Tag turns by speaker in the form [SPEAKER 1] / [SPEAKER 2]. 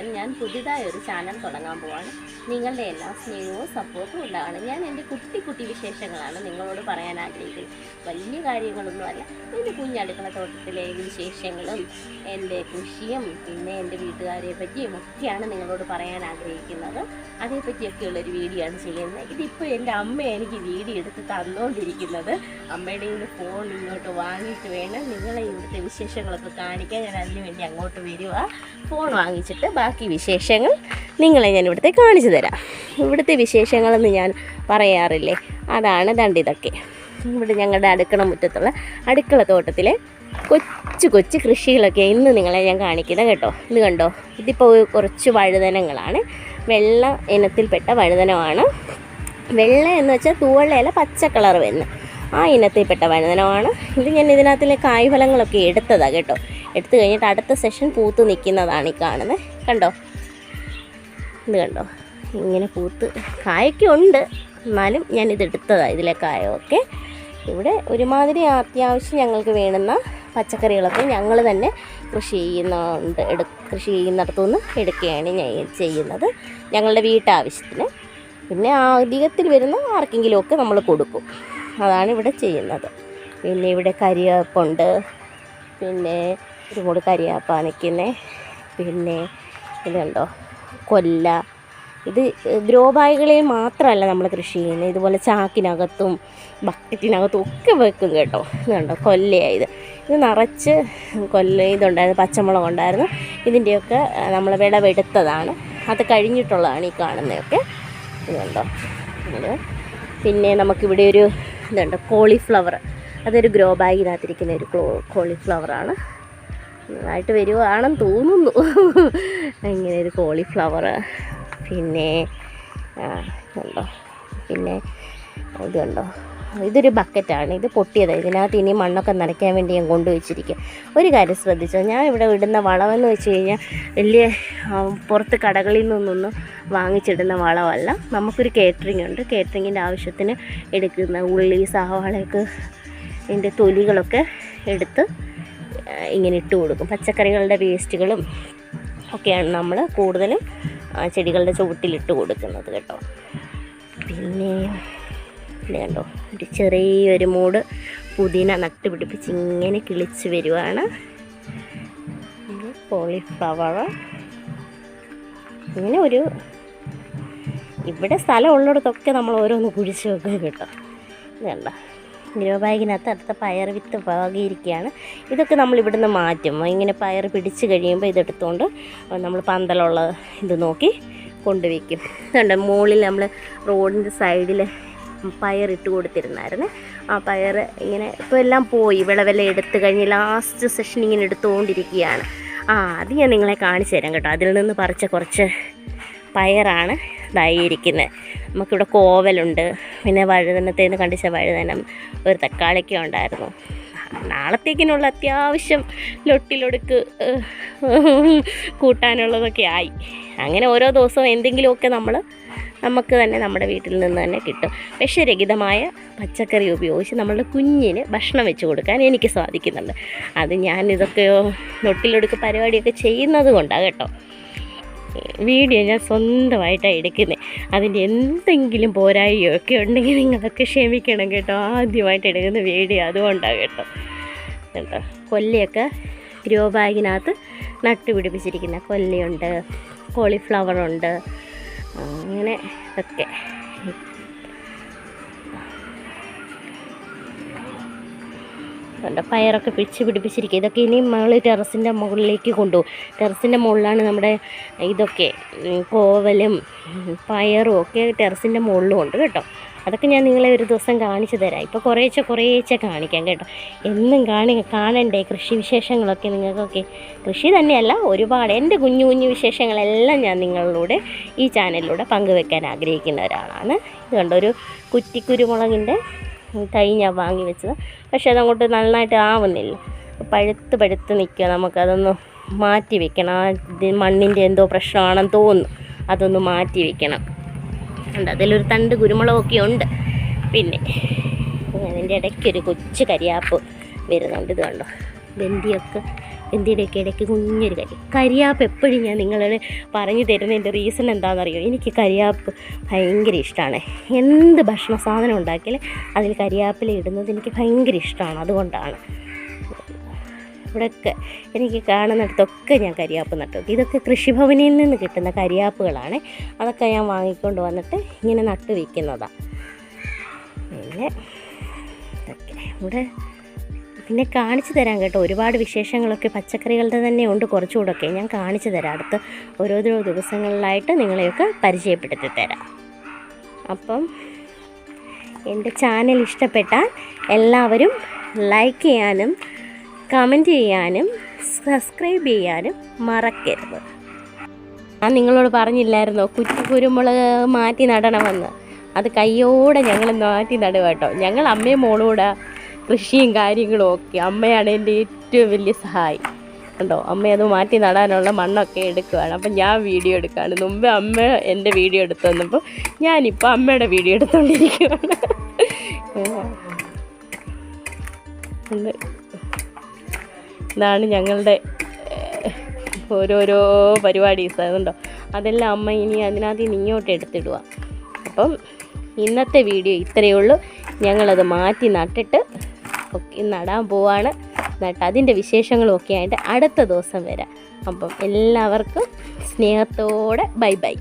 [SPEAKER 1] Channel ഞാൻ പുതിയതായ ഒരു channel തുടങ്ങാൻ പോവാണ്. നിങ്ങളുടെ എല്ലാ സ്നേഹവും സപ്പോർട്ടും ഉണ്ടാവണം ഞാൻ എന്റെ കുട്ടി കുട്ടി വിശേഷങ്ങളാണ് നിങ്ങളോട് പറയാൻ ആഗ്രഹിക്കുന്നത്. വലിയ കാര്യങ്ങളൊന്നുമല്ല എന്റെ കുഞ്ഞടുക്കള തോട്ടത്തിലെ വിശേഷങ്ങളും എന്റെ കൃഷിയും പിന്നെ എന്റെ വീട്ടുകാരെ പറ്റിയും ഒക്കെയാണ് നിങ്ങളോട് പറയാൻ ആഗ്രഹിക്കുന്നത്. അതേപ്പറ്റിയൊക്കെയുള്ളൊരു വീഡിയോ ആണ് ചെയ്യുന്നത്. ഇതിപ്പോൾ എന്റെ അമ്മ എനിക്ക് വീഡിയോ എടുത്ത് തന്നുകൊണ്ടിരിക്കുന്നത് അമ്മയുടെ ഇന്ന് ഫോൺ ഇങ്ങോട്ട് വാങ്ങിയിട്ട് വേണം. നിങ്ങളെ ഇവിടുത്തെ വിശേഷങ്ങളൊക്കെ കാണിക്കാൻ ഞാൻ അതിനുവേണ്ടി അങ്ങോട്ട് വരിക ഫോൺ വാങ്ങിച്ചിട്ട് ബാക്കി വിശേഷങ്ങൾ നിങ്ങളെ ഞാൻ ഇവിടുത്തെ കാണിച്ചു തരാം. ഇവിടുത്തെ വിശേഷങ്ങളെന്ന് ഞാൻ പറയാറില്ലേ? അതാണ് ദണ്ടിതൊക്കെ ഇവിടെ ഞങ്ങളുടെ അടുക്കള മുറ്റത്തുള്ള അടുക്കള തോട്ടത്തിലെ കൊച്ചു കൊച്ചു കൃഷികളൊക്കെ ഇന്ന് നിങ്ങളെ ഞാൻ കാണിക്കുന്നത് കേട്ടോ. ഇത് കണ്ടോ? ഇതിപ്പോൾ കുറച്ച് വഴുതനങ്ങളാണ്. വെള്ള ഇനത്തിൽപ്പെട്ട വഴുതനമാണ്. വെള്ള എന്ന് വെച്ചാൽ തൂവള്ളയല്ല പച്ച കളർ വരുന്ന ആ ഇനത്തിൽപ്പെട്ട വഴുതനമാണ്. ഇത് ഞാൻ ഇതിനകത്തിലെ കായ്ഫലങ്ങളൊക്കെ എടുത്തതാണ് കേട്ടോ. എടുത്തു കഴിഞ്ഞിട്ട് അടുത്ത സെഷൻ പൂത്ത് നിൽക്കുന്നതാണ് ഈ കാണുന്നത് കണ്ടോ? ഇത് കണ്ടോ? ഇങ്ങനെ പൂത്ത് കായൊക്കെ ഉണ്ട് എന്നാലും എടുത്തതാണ് ഇതിലെ കായമൊക്കെ ഇവിടെ ഒരുമാതിരി അത്യാവശ്യം ഞങ്ങൾക്ക് വേണ്ടുന്ന പച്ചക്കറികളൊക്കെ ഞങ്ങൾ തന്നെ കൃഷി ചെയ്യുന്നുണ്ട്. എടു കൃഷി ചെയ്യുന്നിടത്തുനിന്ന് എടുക്കുകയാണ് ഞാൻ ചെയ്യുന്നത്. ഞങ്ങളുടെ വീട്ടാവശ്യത്തിന്. പിന്നെ അധികത്തിൽ വരുന്ന ആർക്കെങ്കിലുമൊക്കെ നമ്മൾ കൊടുക്കും. അതാണ് ഇവിടെ ചെയ്യുന്നത്. പിന്നെ ഇവിടെ കരിയപ്പുണ്ട്. പിന്നെ ഒരു കൂടി കരിയാപ്പ നിൽക്കുന്നത് പിന്നെ ഇതുണ്ടോ? കൊല്ല. ഇത് ഗ്രോ ബാഗുകളിൽ മാത്രമല്ല നമ്മൾ കൃഷി ചെയ്യുന്നത്. ഇതുപോലെ ചാക്കിനകത്തും ബക്കറ്റിനകത്തും ഒക്കെ വെക്കും കേട്ടോ. ഇതുണ്ടോ? കൊല്ലയായത് ഇത്. നിറച്ച് കൊല്ല ഇതുണ്ടായിരുന്നു പച്ചമുളക് ഉണ്ടായിരുന്നു. ഇതിന്റെയൊക്കെ നമ്മൾ വിളവെടുത്തതാണ്. അത് കഴിഞ്ഞിട്ടുള്ളതാണ് ഈ കാണുന്നതൊക്കെ. ഇതുണ്ടോ? പിന്നെ നമുക്കിവിടെ ഒരു ഇതുണ്ട് കോളിഫ്ലവർ. അതൊരു ഗ്രോ ബാഗിനകത്തിരിക്കുന്ന ഒരു കോളിഫ്ലവറാണ്. നന്നായിട്ട് വരുവാണെന്ന് തോന്നുന്നു. ഇങ്ങനെ ഒരു കോളിഫ്ലവർ പിന്നെ ഉണ്ടോ പിന്നെ ഇത് കണ്ടോ? ഇതൊരു ബക്കറ്റാണ് ഇത് പൊട്ടിയത്. ഇതിനകത്ത് ഇനി മണ്ണൊക്കെ നനയ്ക്കാൻ വേണ്ടി ഞാൻ കൊണ്ടുവച്ചിരിക്കുക ഒരു കാര്യം ശ്രദ്ധിച്ചോ? ഞാൻ ഇവിടെ ഇടുന്ന വളമെന്ന് വെച്ച് കഴിഞ്ഞാൽ വലിയ പുറത്ത് കടകളിൽ നിന്നൊന്നും വാങ്ങിച്ചിടുന്ന വളമല്ല. നമുക്കൊരു കേറ്ററിംഗ് ഉണ്ട്. കേറ്ററിങ്ങിന്റെ ആവശ്യത്തിന് എടുക്കുന്ന ഉള്ളി സവാളയൊക്കെ ഇതിന്റെ തൊലികളൊക്കെ എടുത്ത് ഇങ്ങനെ ഇട്ട് കൊടുക്കും. പച്ചക്കറികളുടെ വേസ്റ്റുകളും ഒക്കെയാണ് നമ്മൾ കൂടുതലും ചെടികളുടെ ചുവട്ടിലിട്ട് കൊടുക്കുന്നത് കേട്ടോ. പിന്നെ കണ്ടോ? ഒരു ചെറിയൊരു മൂട് പുതിന നട്ട് പിടിപ്പിച്ച് ഇങ്ങനെ കിളിച്ച് വരുവാണ്. കോളിഫ്ലവർ. ഇങ്ങനെ ഒരു ഇവിടെ സ്ഥലം ഉള്ളിടത്തൊക്കെ നമ്മൾ ഓരോന്ന് കുഴിച്ച് വെക്കും കേട്ടോ. വേണ്ട ഗ്രോ ബാഗിനകത്ത് അടുത്ത പയർ വിത്ത് പാകിയിരിക്കുകയാണ്. ഇതൊക്കെ നമ്മൾ ഇവിടുന്ന് മാറ്റും. ഇങ്ങനെ പയർ പിടിച്ച് കഴിയുമ്പോൾ ഇതെടുത്തുകൊണ്ട് നമ്മൾ പന്തലുള്ള ഇത് നോക്കി കൊണ്ടുവയ്ക്കും. ഇതുണ്ട് മുകളിൽ നമ്മൾ റോഡിന്റെ സൈഡിൽ പയറിട്ട് കൊടുത്തിരുന്നായിരുന്നു. ആ പയർ ഇങ്ങനെ ഇപ്പോൾ എല്ലാം പോയി. വിളവെല്ലാം എടുത്തു കഴിഞ്ഞ് ലാസ്റ്റ് സെഷൻ ഇങ്ങനെ എടുത്തുകൊണ്ടിരിക്കുകയാണ് ആ അത് ഞാൻ നിങ്ങളെ കാണിച്ചു തരാം കേട്ടോ. അതിൽ നിന്ന് പറിച്ച കുറച്ച് പയറാണ് ഇതായിരിക്കുന്നത് നമുക്കിവിടെ കോവലുണ്ട്. പിന്നെ വഴുതനത്തേന്ന് കണ്ടിച്ച വഴുതനം ഒരു തക്കാളിക്ക ഉണ്ടായിരുന്നു. നാളത്തേക്കിനുള്ള അത്യാവശ്യം ലൊട്ടിലൊടുക്ക് കൂട്ടാനുള്ളതൊക്കെ ആയി. അങ്ങനെ ഓരോ ദിവസവും എന്തെങ്കിലുമൊക്കെ നമ്മൾ നമുക്ക് തന്നെ നമ്മുടെ വീട്ടിൽ നിന്ന് തന്നെ കിട്ടും. വിഷരഹിതമായ പച്ചക്കറി ഉപയോഗിച്ച് നമ്മളുടെ കുഞ്ഞിന് ഭക്ഷണം വെച്ച് കൊടുക്കാൻ എനിക്ക് സാധിക്കുന്നുണ്ട്. അത് ഞാൻ ഇതൊക്കെ ലൊട്ടിലൊടുക്ക് പരിപാടിയൊക്കെ ചെയ്യുന്നത് കൊണ്ടാണ് കേട്ടോ. വീഡിയോ ഞാൻ സ്വന്തമായിട്ടാണ് എടുക്കുന്നത് അതിന്റെ എന്തെങ്കിലും പോരായ്മയൊക്കെ ഉണ്ടെങ്കിൽ നിങ്ങളൊക്കെ ക്ഷമിക്കണം കേട്ടോ. ആദ്യമായിട്ട് എടുക്കുന്ന വീഡിയോ അതുകൊണ്ടാണ് കേട്ടോ. കേട്ടോ. കൊല്ലയൊക്കെ ഗ്രോ ബാഗിനകത്ത് നട്ടുപിടിപ്പിച്ചിരിക്കുന്ന കൊല്ലയുണ്ട്. കോളിഫ്ലവറുണ്ട്. അങ്ങനെ ഒക്കെ. ഉണ്ട് പയറൊക്കെ പിടിച്ച് പിടിപ്പിച്ചിരിക്കുക ഇതൊക്കെ ഇനി നമ്മൾ ടെറസിന്റെ മുകളിലേക്ക് കൊണ്ടുപോകും. ടെറസിന്റെ മുകളിലാണ് നമ്മുടെ ഇതൊക്കെ കോവലും പയറും ഒക്കെ ടെറസിന്റെ മുകളിലും ഉണ്ട് കേട്ടോ. അതൊക്കെ ഞാൻ നിങ്ങളെ ഒരു ദിവസം കാണിച്ചു തരാം. ഇപ്പോൾ കുറേശ്ശെ കുറേശ്ശെ കാണിക്കാം കേട്ടോ. എന്നും കാണി കാണണ്ടേ കൃഷി വിശേഷങ്ങളൊക്കെ നിങ്ങൾക്കൊക്കെ? കൃഷി തന്നെയല്ല ഒരുപാട് എന്റെ കുഞ്ഞു കുഞ്ഞു വിശേഷങ്ങളെല്ലാം ഞാൻ നിങ്ങളിലൂടെ ഈ ചാനലിലൂടെ പങ്കുവെക്കാൻ ആഗ്രഹിക്കുന്ന ഒരാളാണ്. ഇത് കണ്ടൊരു കുറ്റിക്കുരുമുളകിന്റെ തൈ ഞാൻ വാങ്ങി വെച്ചത്. പക്ഷേ അതങ്ങോട്ട് നന്നായിട്ട് ആവുന്നില്ല. പഴുത്ത് പഴുത്ത് നിൽക്കുക നമുക്കതൊന്ന് മാറ്റി വെക്കണം. ആ മണ്ണിന്റെ എന്തോ പ്രശ്നമാണെന്ന് തോന്നുന്നു. അതൊന്ന് മാറ്റി വെക്കണം. ഉണ്ട്. അതിലൊരു തണ്ട് കുരുമുളകൊക്കെ ഉണ്ട്. പിന്നെ അതിന്റെ ഇടയ്ക്കൊരു കൊച്ചു കരിയാപ്പ് വരുന്നുണ്ട്. ഇത് കണ്ടോ? വെന്തിയൊക്കെ വെന്തിയുടെയൊക്കെ ഇടയ്ക്ക് കുഞ്ഞൊരു കരി കരിയാപ്പ് എപ്പോഴും ഞാൻ നിങ്ങളോട് പറഞ്ഞു തരുന്നതിന്റെ റീസൺ എന്താണെന്നറിയോ? എനിക്ക് കരിയാപ്പ് ഭയങ്കര ഇഷ്ടമാണ് എന്ത് ഭക്ഷണ സാധനം ഉണ്ടാക്കിയാലും അതിൽ കരിയാപ്പില ഇടുന്നത് എനിക്ക് ഭയങ്കര ഇഷ്ടമാണ് അതുകൊണ്ടാണ്. ഇവിടെയൊക്കെ എനിക്ക് കാണുന്നിടത്തൊക്കെ ഞാൻ കരിയാപ്പ് നട്ടു ഇതൊക്കെ കൃഷിഭവനിൽ നിന്ന് കിട്ടുന്ന കരിയാപ്പുകളാണ്. അതൊക്കെ ഞാൻ വാങ്ങിക്കൊണ്ട് വന്നിട്ട് ഇങ്ങനെ നട്ടു വയ്ക്കുന്നതാണ് പിന്നെ ഇവിടെ പിന്നെ കാണിച്ചു തരാം കേട്ടോ. ഒരുപാട് വിശേഷങ്ങളൊക്കെ പച്ചക്കറികളുടെ തന്നെ ഉണ്ട്. കുറച്ചുകൂടൊക്കെ ഞാൻ കാണിച്ചു തരാം. അടുത്ത് ഓരോരോ ദിവസങ്ങളിലായിട്ട് നിങ്ങളെയൊക്കെ പരിചയപ്പെടുത്തി തരാം. അപ്പം എന്റെ ചാനൽ ഇഷ്ടപ്പെട്ടാൽ എല്ലാവരും ലൈക്ക് ചെയ്യാനും കമന്റ് ചെയ്യാനും സബ്സ്ക്രൈബ് ചെയ്യാനും മറക്കരുത്. ഞാൻ നിങ്ങളോട് പറഞ്ഞില്ലായിരുന്നോ? കുറ്റി കുരുമുളക് മാറ്റി നടണമെന്ന്. അത് കയ്യോടെ ഞങ്ങൾ മാറ്റി നടുക കേട്ടോ. ഞങ്ങൾ അമ്മയും മോളൂടെ കൃഷിയും കാര്യങ്ങളും ഒക്കെ അമ്മയാണ് എന്റെ ഏറ്റവും വലിയ സഹായി. ഉണ്ടോ അമ്മ അത് മാറ്റി നടാനുള്ള മണ്ണൊക്കെ എടുക്കുകയാണ് അപ്പം ഞാൻ വീഡിയോ എടുക്കുകയാണ് മുമ്പേ അമ്മ എന്റെ വീഡിയോ എടുത്തു വന്നപ്പോൾ ഞാനിപ്പോൾ അമ്മയുടെ വീഡിയോ എടുത്തുകൊണ്ടിരിക്കുകയാണ് ഇതാണ് ഞങ്ങളുടെ ഓരോരോ പരിപാടീസ്. അതുണ്ടോ അതെല്ലാം അമ്മ ഇനി അതിനകത്ത് നിന്ന് ഇങ്ങോട്ട് എടുത്തിടുക അപ്പം ഇന്നത്തെ വീഡിയോ ഇത്രയേ ഉള്ളൂ. ഞങ്ങളത് മാറ്റി നട്ടിട്ട് ഒക്കെ നടാൻ പോവാണ്. നട്ട് അതിന്റെ വിശേഷങ്ങളും ഒക്കെ ആയിട്ട് അടുത്ത ദിവസം വരാം. അപ്പം എല്ലാവർക്കും സ്നേഹത്തോടെ ബൈ ബൈ.